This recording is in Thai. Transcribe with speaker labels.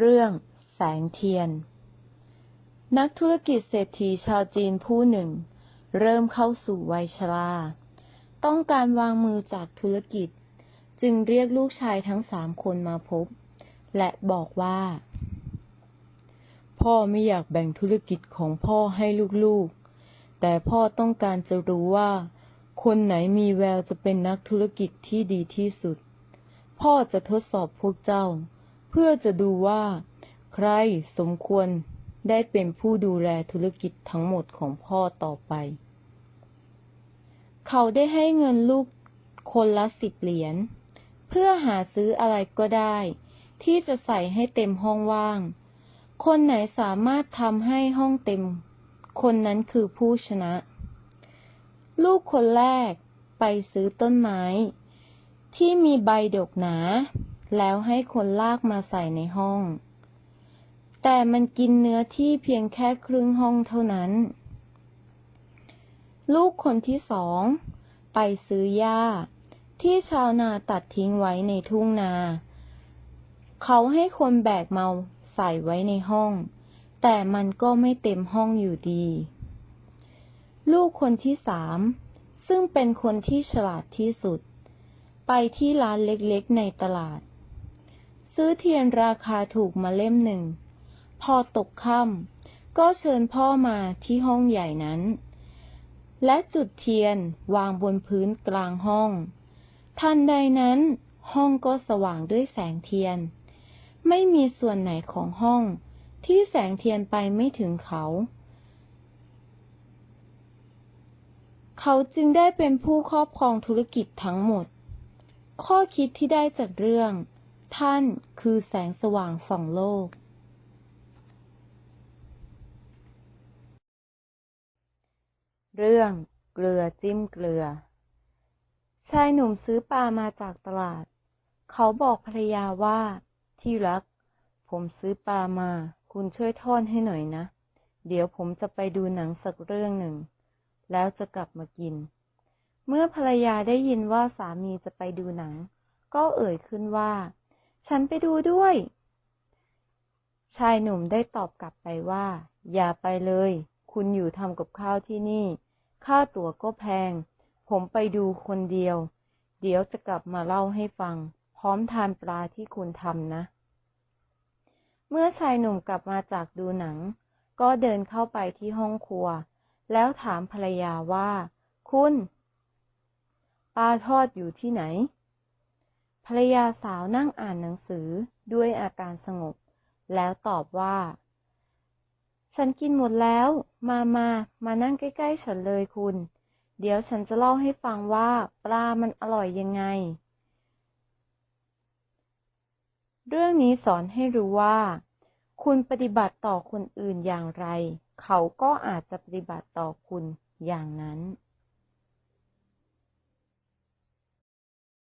Speaker 1: เรื่องแสงเทียน นักธุรกิจเศรษฐีชาวจีนผู้หนึ่ง เริ่มเข้าสู่วัยชรา ต้องการวางมือจากธุรกิจ จึงเรียกลูกชายทั้งสามคนมาพบ และบอกว่า พ่อไม่อยากแบ่งธุรกิจของพ่อให้ลูกๆ แต่พ่อต้องการจะรู้ว่า คนไหนมีแววจะเป็นนักธุรกิจที่ดีที่สุด พ่อจะทดสอบพวกเจ้า เพื่อจะดูว่า ใครสมควรได้เป็นผู้ดูแลธุรกิจทั้งหมดของพ่อต่อไป เขาได้ให้เงินลูกคนละสิบเหรียญเพื่อหาซื้ออะไรก็ได้ ที่จะใส่ให้เต็มห้องว่าง คนไหนสามารถทำให้ห้องเต็ม คนนั้นคือผู้ชนะ ลูกคนแรกไปซื้อต้นไม้ ที่มีใบดกหนา แล้วให้คนลากมาใส่ในห้อง แต่มันกินเนื้อที่เพียงแค่ครึ่งห้องเท่านั้น ลูกคนที่สอง ไปซื้อหญ้า ที่ชาวนาตัดทิ้งไว้ในทุ่งนา เขาให้คนแบกเมาใส่ไว้ในห้อง แต่มันก็ไม่เต็มห้องอยู่ดี ลูกคนที่สาม ซึ่งเป็นคนที่ฉลาดที่สุด ไปที่ร้านเล็กๆในตลาด ซื้อเทียนราคาถูกมาเล่มหนึ่ง พอตกค่ำก็เชิญพ่อมาที่ห้องใหญ่นั้น และจุดเทียนวางบนพื้นกลางห้อง ทันใดนั้น ห้องก็สว่างด้วยแสงเทียน ไม่มีส่วนไหนของห้อง ที่แสงเทียนไปไม่ถึงเขา เขาจึงได้เป็นผู้ครอบครองธุรกิจทั้งหมด ข้อคิดที่ได้จากเรื่อง ท่านคือแสงสว่างส่องโลก เรื่องเกลือจิ้มเกลือ ชายหนุ่มซื้อปลามาจากตลาด เขาบอกภรรยาว่า ที่รัก ผมซื้อปลามา คุณช่วยทอดให้หน่อยนะ เดี๋ยวผมจะไปดูหนังสักเรื่องหนึ่ง แล้วจะกลับมากิน เมื่อภรรยาได้ยินว่าสามีจะไปดูหนังก็เอ่ยขึ้นว่า ฉันไปดูด้วย ชายหนุ่มได้ตอบกลับไปว่า อย่าไปเลย คุณอยู่ทำกับข้าวที่นี่ ค่าตั๋วก็แพง ผมไปดูคนเดียว เดี๋ยวจะกลับมาเล่าให้ฟัง พร้อมทานปลาที่คุณทำนะ เมื่อชายหนุ่มกลับมาจากดูหนัง ก็เดินเข้าไปที่ห้องครัว แล้วถามภรรยาว่า คุณปลาทอดอยู่ที่ไหน รรยาสาวนั่งอ่านหนังสือด้วยอาการสงบ แล้วตอบว่า ฉันกินหมดแล้ว มามามานั่งใกล้ๆฉันเลยคุณ เดี๋ยวฉันจะเล่าให้ฟังว่าปลามันอร่อยยังไง เรื่องนี้สอนให้รู้ว่า คุณปฏิบัติต่อคนอื่นอย่างไร เขาก็อาจจะปฏิบัติต่อคุณอย่างนั้น